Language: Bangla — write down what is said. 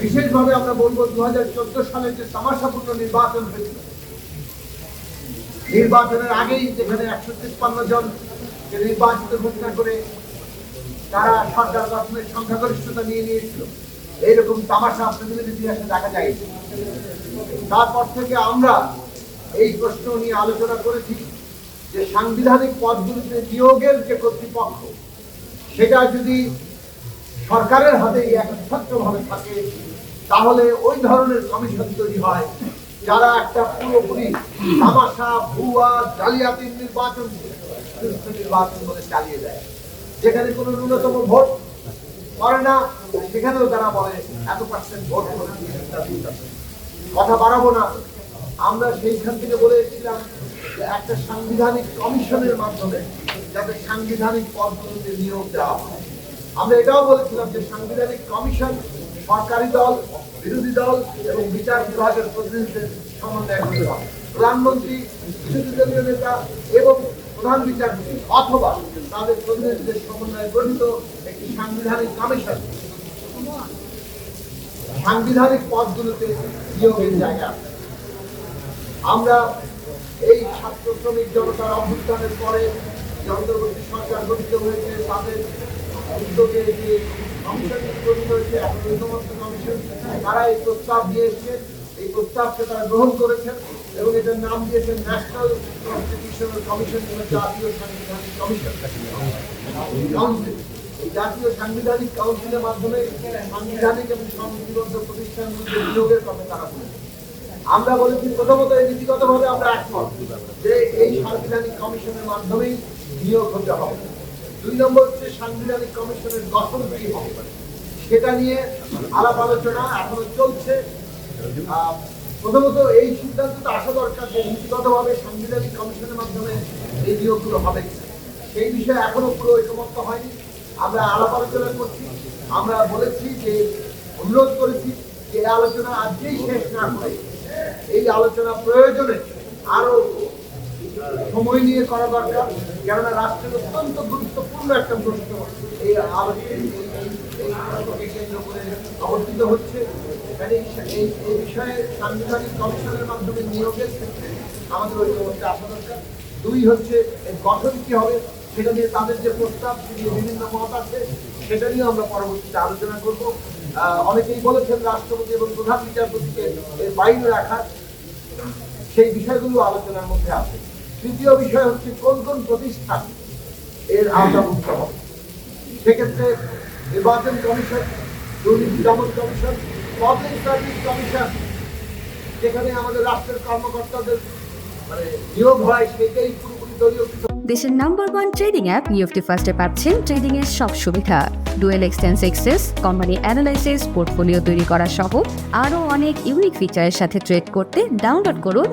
বিশেষভাবে আমরা বলব দু হাজার চোদ্দ যে নির্বাচন হয়েছিল নির্বাচনের আগেই যেখানে একশো তিপ্পান্ন জন নির্বাচিত করে তারা সরকার গঠনের সংখ্যাগরিষ্ঠতা নিয়ে নিয়েছিল। এইরকম তামাশা পৃথিবীর ইতিহাসে দেখা যায় তারপর থেকে আমরা এই প্রশ্ন নিয়ে আলোচনা করেছি যে সাংবিধানিক পদগুলিতে নিয়োগের যে কর্তৃপক্ষ, সেটা যদি সরকারের হাতে একচ্ছত্রভাবে থাকে, তাহলে ওই ধরনের কমিশন তৈরি হয়, যারা একটা পুরোপুরি তামাশা, ভুয়া, জালিয়াতির নির্বাচন নির্বাচন বলে চালিয়ে দেয়। যেখানে কোনো ন্যূনতম ভোট করে না, সেখানেও তারা বলে, এত পার্সেন্ট ভোট। কথা বাড়াবো না। আমরা সেইখান থেকে বলে এসেছিলাম একটা সাংবিধানিক কমিশনের মাধ্যমে যাতে সাংবিধানিক পদগুলোতে নিয়োগ দেওয়া হয়। আমরা এটাও বলেছিলাম যে সাংবিধানিক কমিশন, সরকারি দল, বিরোধী দল এবং বিচার বিভাগের প্রতিনিধিদের সমন্বয় করতে হবে। প্রধানমন্ত্রী বিরোধী দলীয় নেতা এবং প্রধান বিচারপতি অথবা তাদের প্রতিনিধিদের সমন্বয়ে গঠিত একটি সাংবিধানিক কমিশন। সাংবিধানিক পদগুলোতে নিয়োগের জায়গা। আমরা এই ছাত্র শ্রমিক জনতার অভ্যুত্থানের পরে যে অন্তর্বর্তী সরকার গঠিত হয়েছে, তাদের জাতীয় সাংবিধানিক কাউন্সিলের মাধ্যমে সাংবিধানিক এবং সংবিধিবদ্ধ কথা তারা আমরা বলেছি প্রথমত এই নীতিগতভাবে আমরা একমত যে এই সাংবিধানিক কমিশনের মাধ্যমেই নিয়োগ হতে হবে। দুই নম্বর হচ্ছে সাংবিধানিক কমিশনের গঠন কি হবে? সেটা নিয়ে আলাপ আলোচনা এখনও চলছে। প্রথমত এই সিদ্ধান্তটা আসা দরকার যে নীতিগতভাবে সাংবিধানিক কমিশনের মাধ্যমে এই নিয়োগগুলো হবে সেই বিষয়ে এখনও পুরো ঐকমত্য হয়নি। আমরা আলাপ আলোচনা করছি। আমরা বলেছি যে অনুরোধ করেছি যে আলোচনা আজকেই শেষ না করে এই আলোচনা প্রয়োজনে আরও সময় নিয়ে করা দরকার। কেননা রাষ্ট্রের অত্যন্ত গুরুত্বপূর্ণ একটা প্রশ্ন। এই আবর্তিত হচ্ছে। এই- বিষয়ে সাংবিধানিক কমিশনের মাধ্যমে নিয়োগের ক্ষেত্রে আমাদের ঐক্যমত্যে আসা দরকার। দুই হচ্ছে গঠন কি হবে, সেটা নিয়ে তাদের যে প্রস্তাব সে নিয়ে বিভিন্ন মত আছে, সেটা নিয়ে আমরা পরবর্তীতে আলোচনা করব। অনেকেই বলেছেন রাষ্ট্রপতি এবং প্রধান বিচারপতিকে এর বাইরে রাখা সেই বিষয়গুলো আলোচনার মধ্যে আছে। তৃতীয় বিষয় হচ্ছে কোন কোন প্রতিষ্ঠান এর আওতাভুক্ত হবে? সেক্ষেত্রে নির্বাচন কমিশন, দুর্নীতি দমন কমিশন, পাবলিক সার্ভিস কমিশন, যেখানে আমাদের রাষ্ট্রের কর্মকর্তাদের মানে নিয়োগ হয় সেটাই পুরোপুরি দলীয় দেশের নাম্বার ওয়ান ট্রেডিং অ্যাপ নিউফটি ফার্স্টে পাচ্ছেন ট্রেডিং এর সব সুবিধা। ডুয়েল এক্সটেন্স এক্সেস, কোম্পানি অ্যানালাইসিস, পোর্টফোলিও তৈরি করা সহ আরও অনেক ইউনিক ফিচারের সাথে ট্রেড করতে ডাউনলোড করুন।